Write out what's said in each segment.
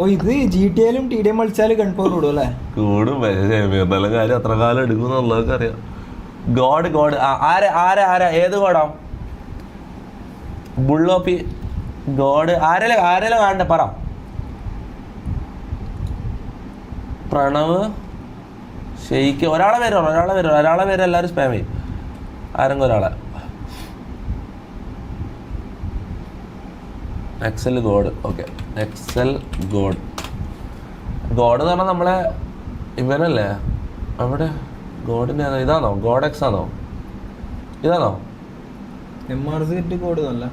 ഓ ഇത് G T എയിലും T D M കളിച്ചാൽ കൺഫേം ഇടും അല്ലേ? കൂടും. നല്ല കാര്യം എത്ര കാലം എടുക്കും എന്നുള്ളതൊക്കെ അറിയാം. ഗോഡ് ഗോഡ് ആരാ ആരാ ആരാ? ഏത് ഗോഡാ ബുള്ളോപ്പി ഗോഡ് ആരല്ല ആരല്ല കാണണ്ട പറ. പ്രണവ് ഷെയ്ക്ക് ഒരാളെ പേര് ഒരാളെ പേര്. ഒരാളെ പേര് എല്ലാവരും സ്പാം ചെയ്യും. ആരെങ്കിലും ഒരാളെ? Excel god okay excel god god എന്ന് പറഞ്ഞാൽ നമ്മളെ ഇവനല്ലേ? അവിടെ ഗോഡിന്റെ? ഇതാണോ? ഗോഡ് എക്സ് ആണോ? ഇതാണോ? എം ആർ സി കോഡ് അല്ല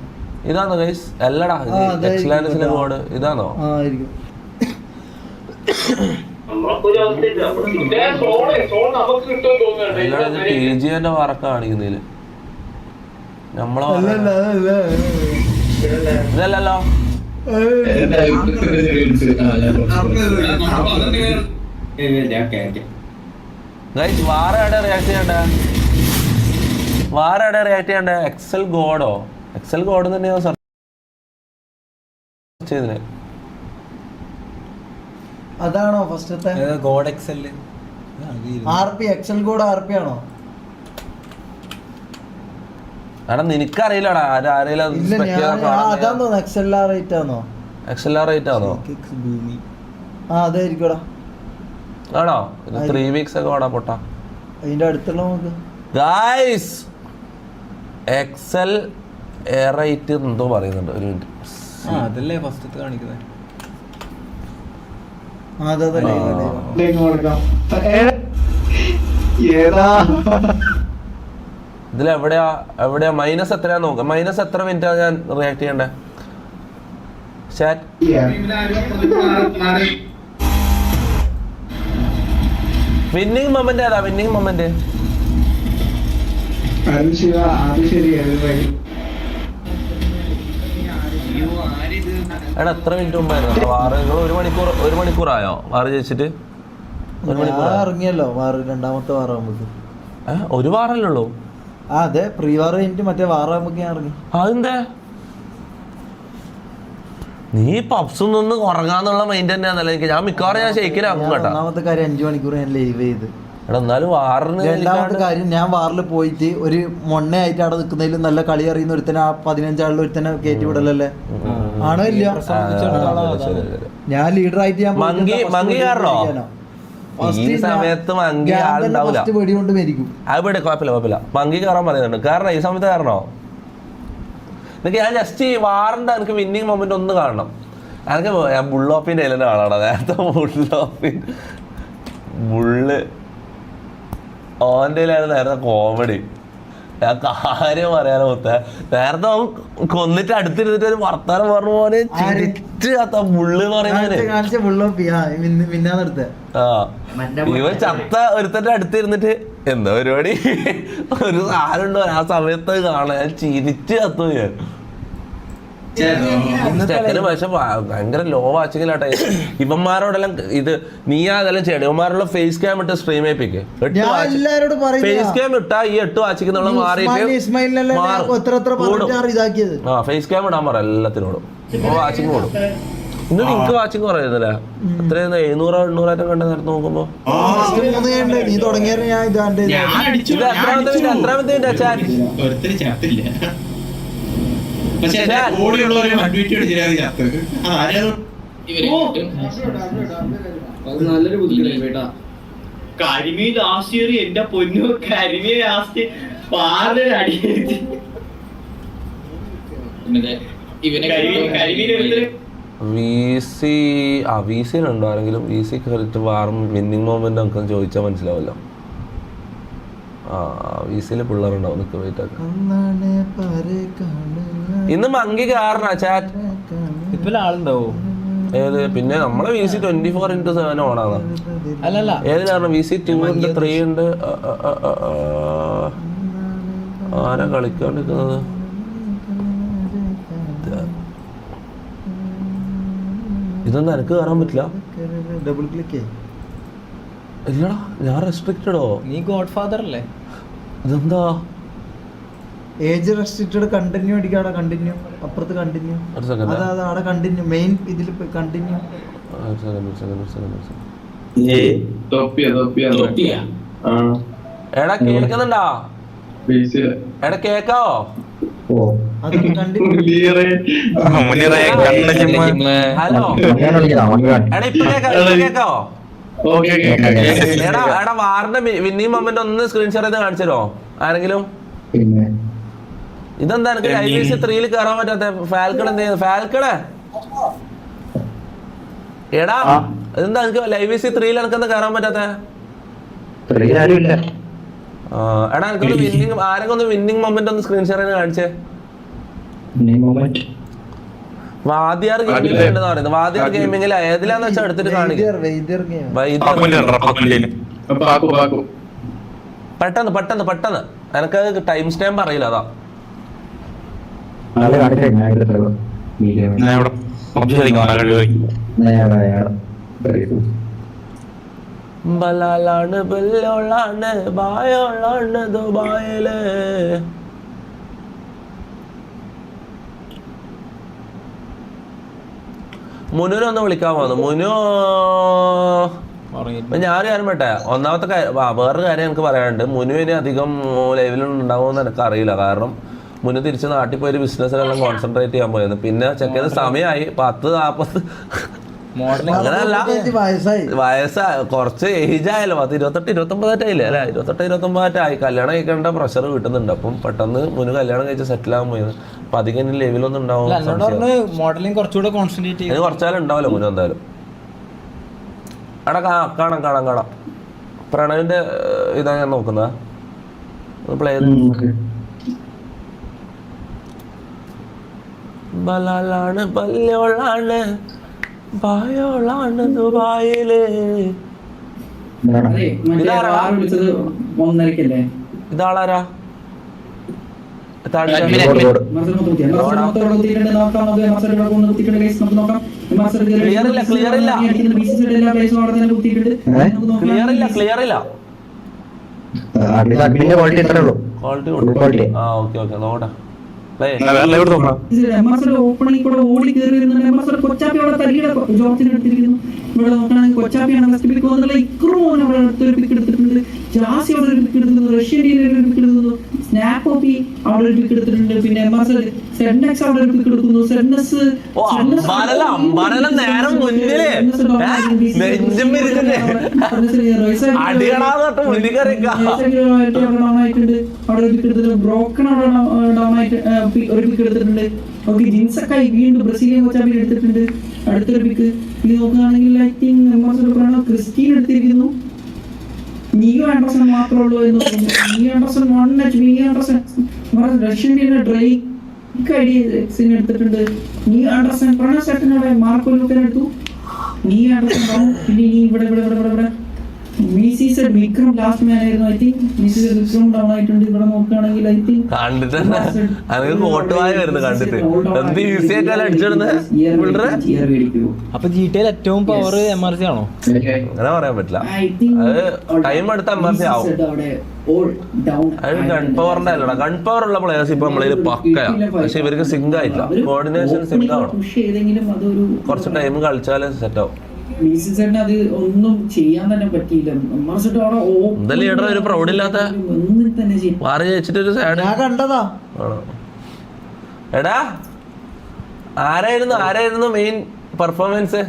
ഇതാണോ ഗൈസ് അല്ലടാ അതായിരിക്കും ഗോഡ് ഇതാണോ? ആയിരിക്കും. അല്ലടാ ഇത് ടി ജിന്റെ വറക്ക കാണിക്കുന്നതിൽ. നമ്മളെ ഇതല്ലല്ലോ. വാറയുടെ റിയാക്ട് ചെയ്യണ്ട? വാറയുടെ റിയാക്ട് ചെയ്യണ്ട? എക്സൽ ഗോഡോ എക്സൽ ഗോഡ് തന്നെയാ സർ സെർച്ച് ചെയ്തിന് അതാണോ ഫസ്റ്റത്തെ? God excel? R P excel god R P ആണോ? എടാ നിനക്കറിയില്ലടാ. ആരും ആരെങ്കിലും ഇല്ല ഞാൻ ആ, റേറ്റ് ആണോ എക്സൽ ആർ റേറ്റ് ആണോ ആ അതായിരിക്കടാ ആണോ? ഇത് ത്രീ വീക്സ് ഒക്കെ ഓടാ പൊട്ടാ അതിന്റെ അടുത്തുള്ള നമുക്ക്. ഗായ്സ് എക്സൽ എറൈറ്റ് എന്തോ പറയുന്നുണ്ട്. ഒരു മിനിറ്റ് ആ അതല്ലേ ഫസ്റ്റത്തെ കാണിക്കുന്നത് ഇതിൽ എവിടെയാ എവിടെയാ? മൈനസ് എത്രയാ നോക്ക. മൈനസ് എത്ര മിനിറ്റാ ഞാൻ റിയാക്ട് ചെയ്യണ്ടേ? വിന്നിങ് മൊമെന്റ് ഏതാ? വിന്നിങ് മൊമെന്റ് അത് അത് എടാ എത്ര മിനിറ്റ് മുമ്പായിരുന്നു? വാറ് നിങ്ങൾ ഒരു മണിക്കൂർ ഒരു മണിക്കൂറായോ? വാറ് ജയിച്ചിട്ട്? ഒരു മണിക്കൂർ ഇറങ്ങിയല്ലോ വാറ് രണ്ടാമത്തെ വാറാകുമ്പോൾ ഒരു വാറല്ലേ ഉള്ളൂ? ആ അതെ പ്രീ വാർ കഴിഞ്ഞിട്ട് മറ്റേ വാറാകുമ്പോൾ ഞാൻ ഇറങ്ങി. അതെന്താ? നീ പപ്സും നിന്ന് ഉറങ്ങാന്നുള്ള മൈൻഡ് തന്നെയാണല്ലോ എനിക്ക് ഞാൻ മിക്കവാറും ഞാൻ ഷെയ്ക്കിലാക്കും കേട്ടോ കേട്ടാ. ഒന്നാമത്തെ കാര്യം അഞ്ചു മണിക്കൂർ ഞാൻ ലൈവ് ചെയ്ത്. എടാ എന്നാലും വാറിന് രണ്ടാമത്തെ കാര്യം ഞാൻ വാറിൽ പോയിട്ട് ഒരു മൊണ്ണയായിട്ട് അവിടെ നിൽക്കുന്നതിൽ നല്ല കളി അറിയുന്ന ഒരുത്തനെ ആ പതിനഞ്ചാളിൽ ഒരുത്തനെ കയറ്റി വിടലല്ലേ? ആണോ ഇല്ല. ഞാൻ ലീഡർ ആയിട്ട് ഞാൻ മങ്കി- മങ്കി കാരണോ? ഈ സമയത്ത് മങ്കി ആളുണ്ടാവില്ല തന്നെ വെടി കൊണ്ട് മരിക്കും. അത് ഇവിടെ കുഴപ്പമില്ല കുഴപ്പമില്ല. മങ്കി കയറാൻ പറയുന്നുണ്ട്. കാരണം ഈ സമയത്ത് കാരണോ? എനിക്ക് ഞാൻ ജസ്റ്റ് ഈ വാറിന്റെ എനിക്ക് വിന്നിങ് മൊമെന്റ് ഒന്ന് കാണണം. എനിക്ക് ഞാൻ ബുള്ളോപ്പിന്റെ ഇലന്റെ ആളാണ് നേരത്തെ ബുള്ളോപ്പിൻ ബുള്ള് ഓന്റെ നേരത്തെ കോമഡി ഞാൻ കാര്യം പറയാനോ മുത്ത. നേരത്തെ അവൻ കൊന്നിട്ട് അടുത്തിരുന്നിട്ട് ഒരു വർത്താനം പറഞ്ഞ പോലെ ചിരിച്ച് കത്ത ബുള്ള് പറയുന്നത് ആ ഇവൻ ചത്ത ഒരുത്തന്റെ അടുത്തിരുന്നിട്ട് എന്താ പരിപാടി? ഒരു സാധനം ഉണ്ടോ? ആ സമയത്ത് കാണാൻ ചിരിച്ച് കത്തു ഞാൻ ചെക്കന് പക്ഷെ ഭയങ്കര ലോ വാച്ചിങ്ങിലാട്ടെ ഇവന്മാരോടെല്ലാം ഇത് നീ അതെല്ലാം ചെയ്യണം. ഇവന്മാരുള്ള ഫേസ് ക്യാം ഇട്ട് സ്ട്രീം ചെയ്യിപ്പിക്ക് ഞാൻ എല്ലാരോടും പറയുന്നതാ. ഫേസ് ക്യാം ഇട്ടാ ഈ എട്ട് വാച്ചിക്കുന്നുള്ള മാറിയിട്ട് മാറും. ആ ഫേസ് ക്യാം ഇടാൻ പറ എല്ലാത്തിനോടും. ഇപ്പൊ വാച്ചിങ് കൂടും ഇന്ന് നിനക്ക് വാച്ചിങ് കുറയുന്നില്ല അത്രയും എഴുന്നൂറോ എണ്ണൂറായിരം കണ്ട നേരത്തെ നോക്കുമ്പോ? ഇത് എത്രാമത്തെ എത്രാമത്തെ മിനിറ്റ് ചാറ്റ് ഒരുത്തര് ചത്തില്ല പക്ഷെ അഡ്മിറ്റ് ചത്ത് നല്ലൊരു ബുദ്ധിമുട്ടായി കേട്ടാ. കരിമീൻ ലാസ്റ്റ് ഇയർ എന്റെ പൊന്നു കരിമീൻ ലാസ്റ്റ് പാറിന് അടി. കരിമീൻ കരിമീൻ എടുത്തിട്ട് വി സി ആ വി സിയിലുണ്ടോ ആരെങ്കിലും വി സി കയറിയിട്ട് വാറും വിന്നിങ് മൊമെന്റ് നമുക്ക് ചോദിച്ചാൽ മനസ്സിലാവല്ലോ ആ വി സിയിൽ പിള്ളേരുണ്ടാവും നിൽക്ക് വെയിറ്റ് ആക്കാം. ഇന്ന് മങ്കി കാരണ ചാറ്റ് ഇപ്പൊ ആളുണ്ടാവോ? ഏത്? പിന്നെ നമ്മളെ V C twenty four into seven ഓണാണ് അല്ലല്ല. കാരണം? വി സി ടു ഉണ്ട്. ത്രീ ഉണ്ട്. ആരാ കളിക്കാണ്ടിരിക്കുന്നത്? ഇതൊന്നും എനിക്ക് കയറാൻ പറ്റില്ല? ഡബിൾ ക്ലിക്ക് ഇല്ലടാ ഞാൻ റെസ്ട്രിക്റ്റഡോ നീ ഗോഡ് ഫാദർ അല്ലേ ഇതെന്താ ഏജ് റെസ്ട്രിക്റ്റഡ് കണ്ടിന്യൂ അടിക്കാടെ കണ്ടിന്യൂ അപ്പുറത്ത് കണ്ടിന്യൂ അതായത് അവിടെ കണ്ടിന്യൂ മെയിൻ ഇതിൽ കണ്ടിന്യൂ? എടാ കേൾക്കുന്നുണ്ടാ? എടാ കേക്കാവോ ഹലോ? എടാ ഇപ്പൊ കേക്കാ ഇപ്പൊ കേക്കാവോ എടാ എടാ വാറിന്റെ വിന്നിങ് മൊമെന്റ് ഒന്ന് സ്ക്രീൻ ഷെയർ ചെയ്ത് കാണിച്ചോ ആരെങ്കിലും? ഇതെന്താ എനിക്ക് ഐ ബി സി ത്രീയിൽ കയറാൻ പറ്റാത്ത ഫാൽക്കൺ എന്ത് ചെയ്യുന്നത് ഫാൽക്കണേ എടാ ഇതെന്താ എനിക്ക് ലൈവ് സി ത്രീയിൽ എനിക്കെന്താ കയറാൻ പറ്റാത്ത? എടാ എനിക്കൊന്ന് വിന്നിങ് ആരെങ്കിലും ഒന്ന് വിന്നിങ് മൊമെന്റ് ഒന്ന് സ്ക്രീൻ ഷെയർ ചെയ്ത് കാണിച്ചേ. വാദിയാർ ഗെയിമിംഗ് ഉണ്ടെന്ന് പറയുന്നത് വാദ്യാർ ഗെയിമിംഗിൽ ഏതിലാന്ന് വെച്ചാൽ എടുത്തിട്ട് കാണിക്കും? പെട്ടെന്ന് പെട്ടെന്ന് പെട്ടെന്ന്. എനിക്ക് ടൈം സ്റ്റാമ്പ് അറിയില്ല അതാ. ബലാലാണ് ബല്ലോളാണ് ബായോളാണ് ദുബായിൽ. മുനുവിനൊന്ന് വിളിക്കാൻ വന്നു. മുനു ഞാൻ കാര്യം പറ്റേ ഒന്നാമത്തെ കാര്യം വേറൊരു കാര്യം എനിക്ക് പറയാനുണ്ട്. മുനുവിന് അധികം ലൈവിലുണ്ടാവുമെന്ന് എനിക്ക് അറിയില്ല. കാരണം മുന്നേ തിരിച്ച് നാട്ടിൽ പോയി ഒരു ബിസിനസ്സിലെല്ലാം കോൺസെൻട്രേറ്റ് ചെയ്യാൻ പോയത് പിന്നെ ചെക്കന് സമയമായി. പത്ത് നാൽപ്പത് വയസ്സാ കുറച്ച് ഏജ് ആയല്ലോ പത്ത് ഇരുപത്തെട്ട് ഇരുപത്തൊമ്പതായിട്ടായില്ലേ അല്ലെ? ഇരുപത്തെട്ട് ഇരുപത്തൊമ്പതായിട്ടായി കല്യാണം കഴിക്കേണ്ട പ്രഷർ കിട്ടുന്നുണ്ട്? അപ്പം പെട്ടെന്ന് മുന് കല്യാണം കഴിച്ച് സെറ്റിൽ ആകാൻ പോയത് അപ്പൊ അധികം ഇനി ലെവലൊന്നും ഉണ്ടാവും മോഡലിംഗ് കുറച്ചുകൂടെ കോൺസെൻട്രേറ്റ് ഇത് ചെയ്യും കുറച്ചാലും ഉണ്ടാവില്ല മുന് എന്തായാലും. എടാ കാണാം കാണാം കാണാം. പ്രണവിന്റെ ഇതാ ഞാൻ നോക്കുന്ന. പ്ലേ ബലാലാണ് ബല്യോളാണ് ബായോളാണ് ദുബായിൽ ഇതാളാരാ? ക്ലിയർ ഇല്ല, ക്ലിയർ ഇല്ല. ക്ലിയർ ഇല്ല ക്ലിയർ ഇല്ല. Quality quality. ആ ഓക്കെ ഓക്കെ നോക്കട്ടെ കൂടെ ഓടി കയറി കൊച്ചാപ്പി അവിടെ തല്ലിയുടെ ജോർജിനെ എടുത്തിരിക്കുന്നു. ഇവിടെ നോക്കുകയാണെങ്കിൽ കൊച്ചാപ്പിയാണ് ഫസ്റ്റ് പിക്ക് വന്നുള്ള ഇക്രോൻ അവിടെ അടുത്തൊരു പിക്ക് എടുത്തിട്ടുണ്ട്. ജാസി അവിടെ ഒരു പിക്ക് റഷ്യൻ ഒരു പിക്ക് എടുക്കുന്നു സ്നാപ്പ് ഓപ്പി അവിടെ ഒരു പിക്ക് എടുത്തിട്ടുണ്ട് പിന്നെ സെഡ്നെക്സ് അവിടെ ഒരു പിക്ക് എടുക്കുന്നു സെഡ്നസ് നേരം മുന്നിൽ. അവിടെ ഒരു പിക്ക് എടുത്തിട്ടുണ്ട് ബ്രോക്കൺ അവിടെ ഡൗൺ ആയിട്ട് ഒരു പിക്ക് എടുത്തിട്ടുണ്ട്. ഓക്കെ ജിൻസക്കായി വീണ്ടും ബ്രസീലിയൻ കൊച്ചാപ്പിൽ എടുത്തിട്ടുണ്ട്. അടുത്തൊരു പിക്ക് ഇത് നോക്കുകയാണെങ്കിൽ ഐ തിങ്ക് ക്രിസ്റ്റീൻ എടുത്തിരിക്കുന്നു. നിയോ ആൻഡർസൺ മാത്രമേ ഉള്ളൂ എന്ന് തോന്നുന്നു. Neo Anderson one H Neo Anderson റഷ്യന്റെ dry എക്സിന് എടുത്തിട്ടുണ്ട്. നീ ആൻഡർസൺ പ്രണവ് സെക്കൻഡോടെ മാർക്കോ ലൂക്കൻ എടുത്തു. നീ ആൻഡർസൺ ഇനി ഇവിടെ ഇവിടെ ഇവിടെ ഇവിടെ ഇവിടെ. വി വിക്രം ലാസ്റ്റ് മാൻ ആയിരുന്നു ഐ തിങ്ക് വിക്രം ഡൗൺ ആയിട്ടുണ്ട് ഇവിടെ നോക്കുകയാണെങ്കിൽ ഐ തിങ്ക് കണ്ടിട്ട് കോട്ടുവായ വരുന്നു കണ്ടിട്ട്. എന്ത് ഈസി ആയിട്ടല്ല അടിച്ചിടുന്നത് പിള്ളേരെ? അപ്പൊ ജി ടി ഏറ്റവും പവർ എം ആർ സി ആണോ? അങ്ങനെ പറയാൻ പറ്റില്ല. അത് എം ആർ സി ആവും. അത് ഗൺ പവറിന്റെ അല്ലടാ. ഗൺ പവർ ഉള്ള പ്ലെയേഴ്സ് ഇപ്പൊ നമ്മളിൽ പക്കയാ. പക്ഷെ ഇവർക്ക് സിങ്ക് ആയിട്ടില്ല. കോർഡിനേഷൻ സിങ്ക് ആവണം. കുറച്ച് ടൈം കളിച്ചാലേ സെറ്റ് ആവും. ബിസിസെഡിന് അത് ഒന്നും ചെയ്യാൻ തന്നെ പറ്റിയില്ല. എംആർസിയുടെ അവിടെ എന്താ leader ഒരു പ്രൗഡില്ലാത്ത? ഒന്നും തന്നെ ചെയ്യും. വാറ് ജയിച്ചിട്ട് ഒരു സാഡ് ഞാൻ കണ്ടതാ. എടാ ആരായിരുന്നു ആരായിരുന്നു main performance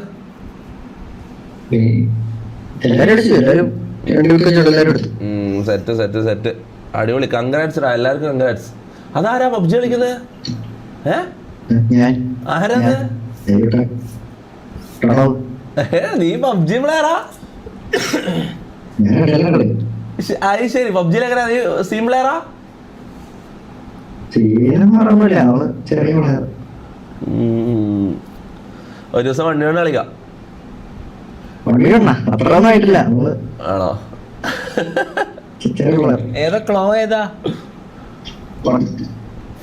set set set അടിപൊളി. കൺഗ്രാറ്റ്സ് എല്ലാവർക്കും കൺഗ്രാറ്റ്സ് അതാരാ പബ്ജി കളിക്കുന്നത് ഏ? ഞാൻ. നീ പബ്ജി പ്ലെയറാ അത് ശരി പബ്ജിയിൽ എങ്ങനെ നീ സീം പ്ലെയറാ ഒരു ദിവസം വണ്ടി കൊണ്ട് കളിക്കാം. ആണോ? ഏതാ ക്ലോ ഏതാ?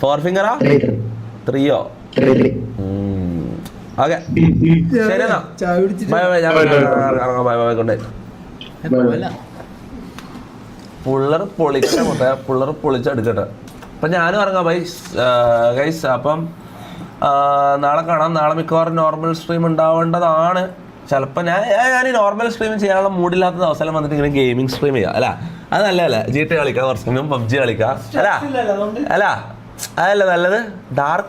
ഫോർ ഫിംഗറാ ത്രീ ത്രീ ത്രീയോ ത്രീ ത്രീ ഓക്കെ. ശരി എന്നാ. ചായ കുടിച്ചിട്ട്. ബൈ ബൈ ഞാൻ ഇറങ്ങാം. ബൈ ബൈ കൊണ്ടേ പോവല്ല. പുള്ളർ പൊളിച്ച മൊത്തം പുള്ളർ പൊളിച്ചെടുക്കട്ടെ അപ്പം ഞാനും ഇറങ്ങാം ബൈ. ഗൈസ് അപ്പം നാളെ കാണാം. നാളെ മിക്കവാറും നോർമൽ സ്ട്രീം ഉണ്ടാവേണ്ടതാണ്. ചിലപ്പോൾ ഞാൻ ഞാൻ- ഈ നോർമൽ സ്ട്രീം ചെയ്യാനുള്ള മൂഡില്ലാത്ത അവസരം വന്നിട്ട് ഇങ്ങനെ ഗെയിമിംഗ് സ്ട്രീം ചെയ്യാം. അല്ല അത് നല്ലതല്ല. ജി ടി കളിക്കാം കുറച്ച്. സമയം പബ്ജി കളിക്കാം. അല്ല അല്ല അതല്ല നല്ലത്. ഡാർക്ക്